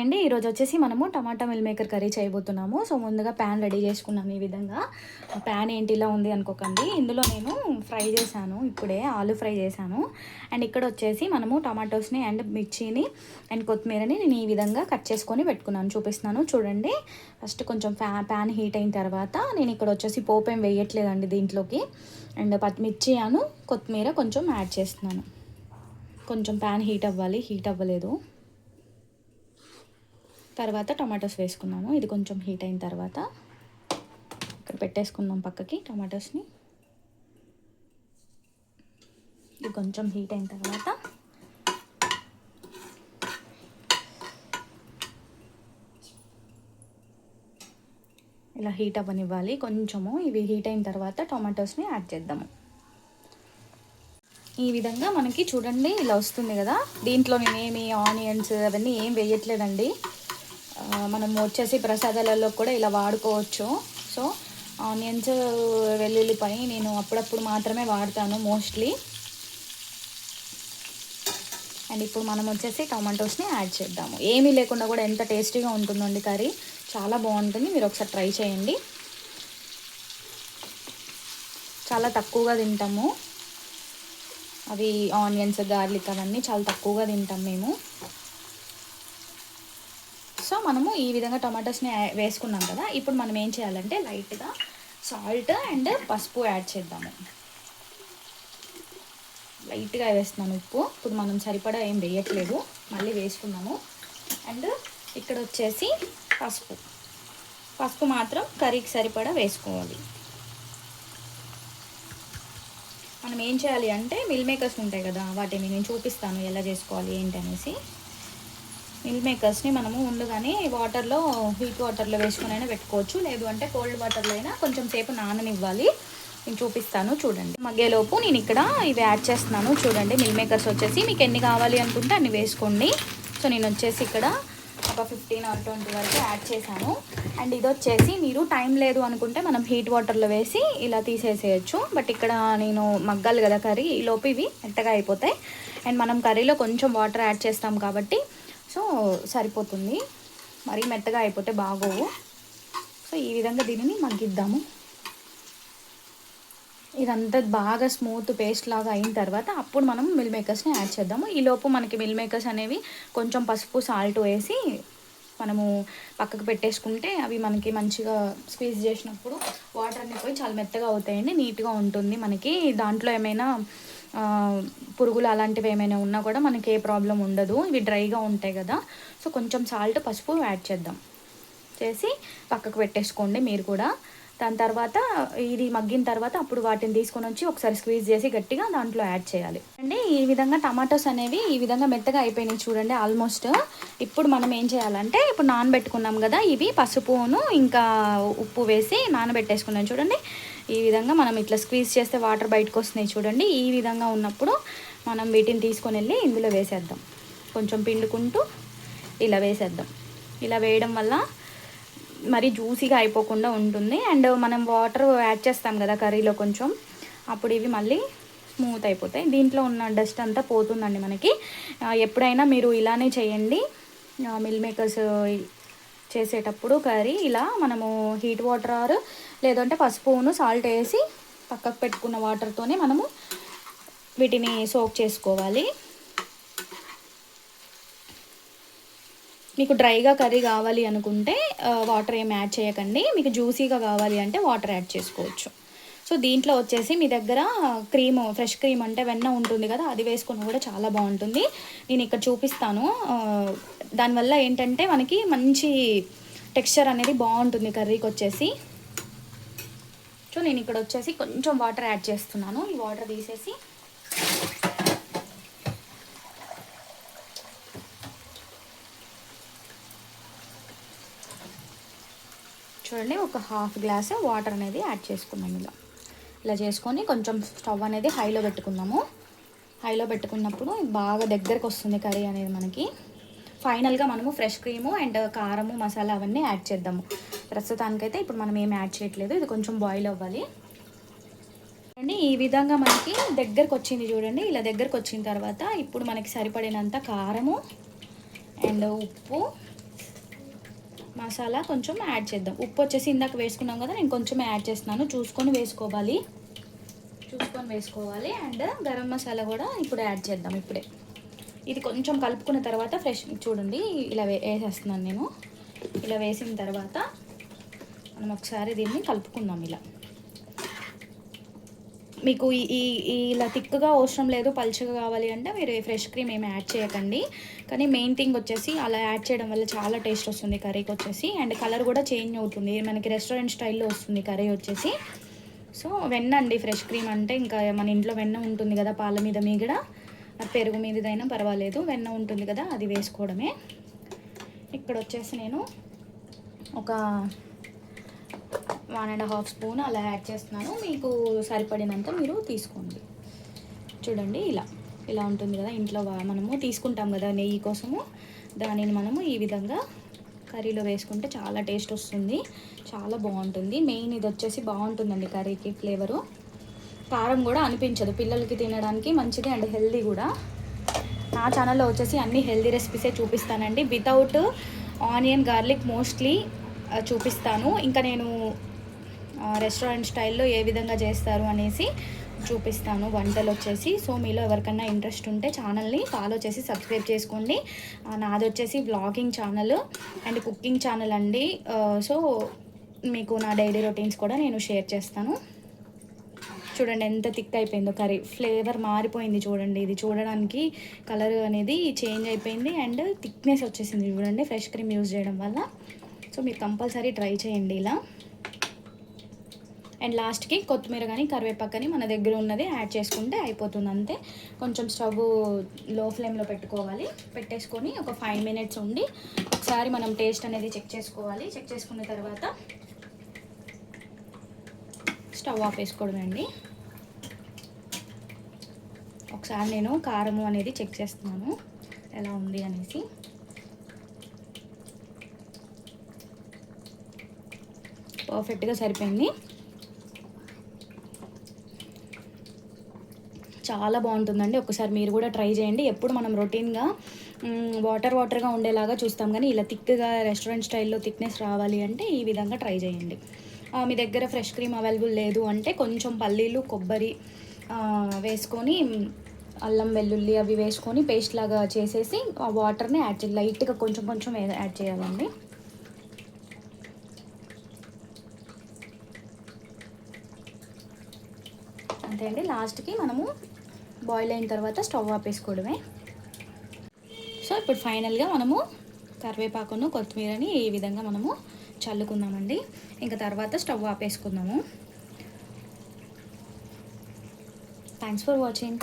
Hi అండి ఈరోజు వచ్చేసి మనము టమాటా మిల్ మేకర్ కర్రీ చేయబోతున్నాము. సో ముందుగా ప్యాన్ రెడీ చేసుకున్నాము ఈ విధంగా. ప్యాన్ ఏంటి ఇలా ఉంది అనుకోకండి. ఇందులో నేను ఫ్రై చేశాను. ఇప్పుడే ఆలు ఫ్రై చేశాను. అండ్ ఇక్కడ వచ్చేసి మనము టమాటోస్ని అండ్ మిర్చిని అండ్ కొత్తిమీరని నేను ఈ విధంగా కట్ చేసుకొని పెట్టుకున్నాను. చూపిస్తున్నాను. చూడండి. ఫస్ట్ కొంచెం ఫ్యా ప్యాన్ హీట్ అయిన తర్వాత నేను ఇక్కడ వచ్చేసి పోపు ఏం వేయట్లేదండి దీంట్లోకి. అండ్ మిర్చి అను కొత్తిమీర కొంచెం యాడ్ చేస్తున్నాను. కొంచెం ప్యాన్ హీట్ అవ్వాలి. హీట్ అవ్వలేదు. తర్వాత టమాటోస్ వేసుకున్నాము ఇది కొంచెం హీట్ అయిన తర్వాత ఇక్కడ పెట్టేసుకుందాం పక్కకి టమాటోస్ని. ఇది కొంచెం హీట్ అయిన తర్వాత ఇలా హీట్ అవ్వనివ్వాలి. కొంచెము ఇవి హీట్ అయిన తర్వాత టొమాటోస్ని యాడ్ చేద్దాము. ఈ విధంగా మనకి చూడండి ఇలా వస్తుంది కదా. దీంట్లో నేనేమి ఆనియన్స్ అవన్నీ ఏం వేయట్లేదండి. మనం వచ్చేసి ప్రసాదాలలో కూడా ఇలా వాడుకోవచ్చు. సో ఆనియన్స్ వెల్లుల్లిపై నేను అప్పుడప్పుడు మాత్రమే వాడతాను మోస్ట్లీ. అండ్ ఇప్పుడు మనం వచ్చేసి టమాటోస్ని యాడ్ చేద్దాము. ఏమీ లేకుండా కూడా ఎంత టేస్టీగా ఉంటుందండి కర్రీ. చాలా బాగుంటుంది. మీరు ఒకసారి ట్రై చేయండి. చాలా తక్కువగా తింటాము. అవి ఆనియన్స్ గార్లిక్ అవన్నీ చాలా తక్కువగా తింటాం మేము. సో మనము ఈ విధంగా టమాటోస్ని వేసుకున్నాం కదా ఇప్పుడు మనం ఏం చేయాలంటే లైట్గా సాల్ట్ అండ్ పసుపు యాడ్ చేద్దాము. లైట్గా వేస్తున్నాను ఉప్పు. ఇప్పుడు మనం సరిపడా ఏం వేయట్లేదు మళ్ళీ వేసుకున్నాము. అండ్ ఇక్కడ వచ్చేసి పసుపు. పసుపు మాత్రం కర్రీకి సరిపడా వేసుకోవాలి. మనం ఏం చేయాలి అంటే మిల్ మేకర్స్ ఉంటాయి కదా వాటిని నేను చూపిస్తాను ఎలా చేసుకోవాలి ఏంటి అనేసి మిల్ మేకర్స్ని మనము ముందుగానే వాటర్లో హీట్ వాటర్లో వేసుకునైనా అయినా పెట్టుకోవచ్చు. లేదు అంటే కోల్డ్ వాటర్లో అయినా కొంచెం సేపు నాననివ్వాలి. నేను చూపిస్తాను చూడండి. మగ్గేలోపు నేను ఇక్కడ ఇవి యాడ్ చేస్తున్నాను. చూడండి మిల్ మేకర్స్ వచ్చేసి మీకు ఎన్ని కావాలి అనుకుంటే అన్ని వేసుకోండి. సో నేను వచ్చేసి ఇక్కడ ఒక ఫిఫ్టీన్ ఆర్ ట్వంటీ వరకు యాడ్ చేశాను. అండ్ ఇది వచ్చేసి మీరు టైం లేదు అనుకుంటే మనం హీట్ వాటర్లో వేసి ఇలా తీసేసేయచ్చు. బట్ ఇక్కడ నేను మగ్గాలి కదా కర్రీ ఈ లోపు ఇవి మెత్తగా అయిపోతాయి. అండ్ మనం కర్రీలో కొంచెం వాటర్ యాడ్ చేస్తాం కాబట్టి సో సరిపోతుంది. మరీ మెత్తగా అయిపోతే బాగోవు. సో ఈ విధంగా దీనిని మగ్గిద్దాము. ఇదంతా బాగా స్మూత్ పేస్ట్ లాగా అయిన తర్వాత అప్పుడు మనం మిల్ మేకర్స్ని యాడ్ చేద్దాము. ఈలోపు మనకి మిల్ మేకర్స్ అనేవి కొంచెం పసుపు సాల్ట్ వేసి మనము పక్కకు పెట్టేసుకుంటే అవి మనకి మంచిగా స్క్వీజ్ చేసినప్పుడు వాటర్ అన్నీ పోయి చాలా మెత్తగా అవుతాయండి. నీట్గా ఉంటుంది మనకి. దాంట్లో ఏమైనా పురుగులు అలాంటివి ఏమైనా ఉన్నా కూడా మనకి ఏ ప్రాబ్లం ఉండదు. ఇవి డ్రైగా ఉంటాయి కదా. సో కొంచెం సాల్ట్ పసుపు యాడ్ చేద్దాం. చేసి పక్కకు పెట్టేసుకోండి మీరు కూడా. దాని తర్వాత ఇది మగ్గిన తర్వాత అప్పుడు వాటిని తీసుకొని వచ్చి ఒకసారి స్క్వీజ్ చేసి గట్టిగా దాంట్లో యాడ్ చేయాలి. అండి ఈ విధంగా టమాటోస్ అనేవి ఈ విధంగా మెత్తగా అయిపోయినాయి చూడండి ఆల్మోస్ట్. ఇప్పుడు మనం ఏం చేయాలంటే ఇప్పుడు నానబెట్టుకున్నాం కదా ఇవి పసుపును ఇంకా ఉప్పు వేసి నానబెట్టేసుకున్నాం చూడండి. ఈ విధంగా మనం ఇట్లా స్క్వీజ్ చేస్తే వాటర్ బయటకు వస్తున్నాయి చూడండి. ఈ విధంగా ఉన్నప్పుడు మనం వీటిని తీసుకొని వెళ్ళి ఇందులో వేసేద్దాం. కొంచెం పిండుకుంటూ ఇలా వేసేద్దాం. ఇలా వేయడం వల్ల మరి జ్యూసీగా అయిపోకుండా ఉంటుంది. అండ్ మనం వాటర్ యాడ్ చేస్తాం కదా కర్రీలో కొంచెం. అప్పుడు ఇవి మళ్ళీ స్మూత్ అయిపోతాయి. దీంట్లో ఉన్న డస్ట్ అంతా పోతుందండి మనకి. ఎప్పుడైనా మీరు ఇలానే చేయండి. మిల్ మేకర్స్ చేసేటప్పుడు కర్రీ ఇలా మనము హీట్ వాటర్ ఆర్ లేదంటే పసుపును సాల్ట్ వేసి పక్కకు పెట్టుకున్న వాటర్తోనే మనము వీటిని సోక్ చేసుకోవాలి. మీకు డ్రైగా కర్రీ కావాలి అనుకుంటే వాటర్ ఏం యాడ్ చేయకండి. మీకు జ్యూసీగా కావాలి అంటే వాటర్ యాడ్ చేసుకోవచ్చు. సో దీంట్లో వచ్చేసి మీ దగ్గర క్రీమ్ ఫ్రెష్ క్రీమ్ అంటే వెన్న ఉంటుంది కదా అది వేసుకుని కూడా చాలా బాగుంటుంది. నేను ఇక్కడ చూపిస్తాను. దానివల్ల ఏంటంటే మనకి మంచి టెక్స్చర్ అనేది బాగుంటుంది కర్రీకి వచ్చేసి. సో నేను ఇక్కడ వచ్చేసి కొంచెం వాటర్ యాడ్ చేస్తున్నాను. ఈ వాటర్ తీసేసి చూడండి ఒక హాఫ్ గ్లాస్ వాటర్ అనేది యాడ్ చేసుకున్నాం ఇలా ఇలా చేసుకొని కొంచెం స్టవ్ అనేది హైలో పెట్టుకుందాము. హైలో పెట్టుకున్నప్పుడు బాగా దగ్గరకు వస్తుంది కర్రీ అనేది మనకి. ఫైనల్గా మనము ఫ్రెష్ క్రీము అండ్ కారము మసాలా అవన్నీ యాడ్ చేద్దాము. ప్రస్తుతానికైతే ఇప్పుడు మనం ఏం యాడ్ చేయట్లేదు ఇది కొంచెం బాయిల్ అవ్వాలి. అండి ఈ విధంగా మనకి దగ్గరకు వచ్చింది చూడండి. ఇలా దగ్గరకు వచ్చిన తర్వాత ఇప్పుడు మనకి సరిపడినంత కారము అండ్ ఉప్పు మసాలా కొంచెం యాడ్ చేద్దాం. ఉప్పు వచ్చేసి ఇందాక వేసుకున్నాం కదా నేను కొంచెం యాడ్ చేస్తున్నాను. చూసుకొని వేసుకోవాలి. చూసుకొని వేసుకోవాలి. అండ్ గరం మసాలా కూడా ఇప్పుడు యాడ్ చేద్దాం ఇప్పుడే. ఇది కొంచెం కలుపుకున్న తర్వాత ఫ్రెష్ చూడండి ఇలా వే వేసేస్తున్నాను నేను. ఇలా వేసిన తర్వాత మనం ఒకసారి దీన్ని కలుపుకుందాం ఇలా. మీకు ఈ ఈ- ఇలా థిక్గా అవసరం లేదు పలుచగా కావాలి అంటే మీరు ఫ్రెష్ క్రీమ్ ఏమి యాడ్ చేయకండి. కానీ మెయిన్ థింగ్ వచ్చేసి అలా యాడ్ చేయడం వల్ల చాలా టేస్ట్ వస్తుంది కర్రీకి వచ్చేసి. అండ్ కలర్ కూడా చేంజ్ అవుతుంది. మనకి రెస్టారెంట్ స్టైల్లో వస్తుంది కర్రీ వచ్చేసి. సో వెన్న అండి ఫ్రెష్ క్రీమ్ అంటే ఇంకా మన ఇంట్లో వెన్న ఉంటుంది కదా పాల మీద మీగడ. పెరుగు మీదైనా పర్వాలేదు వెన్న ఉంటుంది కదా అది వేసుకోవడమే. ఇక్కడ వచ్చేసి నేను ఒక వన్ అండ్ హాఫ్ స్పూన్ అలా యాడ్ చేస్తున్నాను. మీకు సరిపడినంత మీరు తీసుకోండి. చూడండి ఇలా ఇలా ఉంటుంది కదా ఇంట్లో మనము తీసుకుంటాం కదా నెయ్యి కోసము. దానిని మనము ఈ విధంగా కర్రీలో వేసుకుంటే చాలా టేస్ట్ వస్తుంది. చాలా బాగుంటుంది. మెయిన్ ఇది వచ్చేసి బాగుంటుందండి కర్రీకి ఫ్లేవరు. కారం కూడా అనిపించదు. పిల్లలకి తినడానికి మంచిది అండ్ హెల్దీ కూడా. నా ఛానల్లో వచ్చేసి అన్ని హెల్దీ రెసిపీసే చూపిస్తానండి. వితౌట్ ఆనియన్ గార్లిక్ మోస్ట్లీ చూపిస్తాను. ఇంకా నేను రెస్టారెంట్ స్టైల్లో ఏ విధంగా చేస్తారు అనేసి చూపిస్తాను. వంటలు వచ్చేసి సో మీలో ఎవరికన్నా ఇంట్రెస్ట్ ఉంటే ఛానల్ని ఫాలో చేసి సబ్స్క్రైబ్ చేసుకోండి. నాది వచ్చేసి blogging channel and cooking channel అండి. సో మీకు నా డైలీ రొటీన్స్ కూడా నేను షేర్ చేస్తాను. చూడండి ఎంత థిక్ అయిపోయిందో కర్రీ. ఫ్లేవర్ మారిపోయింది చూడండి. ఇది చూడడానికి కలర్ అనేది చేంజ్ అయిపోయింది అండ్ థిక్నెస్ వచ్చేసింది చూడండి. ఫ్రెష్ క్రీమ్ యూజ్ చేయడం వల్ల. సో మీరు కంపల్సరీ ట్రై చేయండి ఇలా. అండ్ లాస్ట్కి కొత్తిమీర కానీ కరివేపాకు కానీ మన దగ్గర ఉన్నది యాడ్ చేసుకుంటే అయిపోతుంది అంతే. కొంచెం స్టవ్లో ఫ్లేమ్లో పెట్టుకోవాలి. పెట్టేసుకొని ఒక ఫైవ్ మినిట్స్ ఉండి ఒకసారి మనం టేస్ట్ అనేది చెక్ చేసుకోవాలి. చెక్ చేసుకున్న తర్వాత స్టవ్ ఆఫ్ వేసుకోవడమే అండి. ఒకసారి నేను కారము అనేది చెక్ చేస్తున్నాను. ఎలా ఉంది అనేసి. పర్ఫెక్ట్గా సరిపోయింది. చాలా బాగుంటుందండి. ఒకసారి మీరు కూడా ట్రై చేయండి. ఎప్పుడు మనం రొటీన్గా వాటర్ వాటర్గా ఉండేలాగా చూస్తాం. కానీ ఇలా థిక్గా రెస్టారెంట్ స్టైల్లో థిక్నెస్ రావాలి అంటే ఈ విధంగా ట్రై చేయండి. మీ దగ్గర ఫ్రెష్ క్రీమ్ అవైలబుల్ లేదు అంటే కొంచెం పల్లీలు కొబ్బరి వేసుకొని అల్లం వెల్లుల్లి అవి వేసుకొని పేస్ట్ లాగా చేసేసి ఆ వాటర్ని యాడ్ చేయాలి లైట్గా కొంచెం కొంచెం యాడ్ చేయాలండి. అంతే అండి. లాస్ట్కి మనము బాయిల్ అయిన తర్వాత స్టవ్ ఆపేసుకోవడమే సో ఇప్పుడు ఫైనల్గా మనము కరివేపాకును కొత్తిమీరని ఈ విధంగా మనము చల్లుకుందామండి. ఇంకా తర్వాత స్టవ్ ఆపేసుకుందాము. Thanks for watching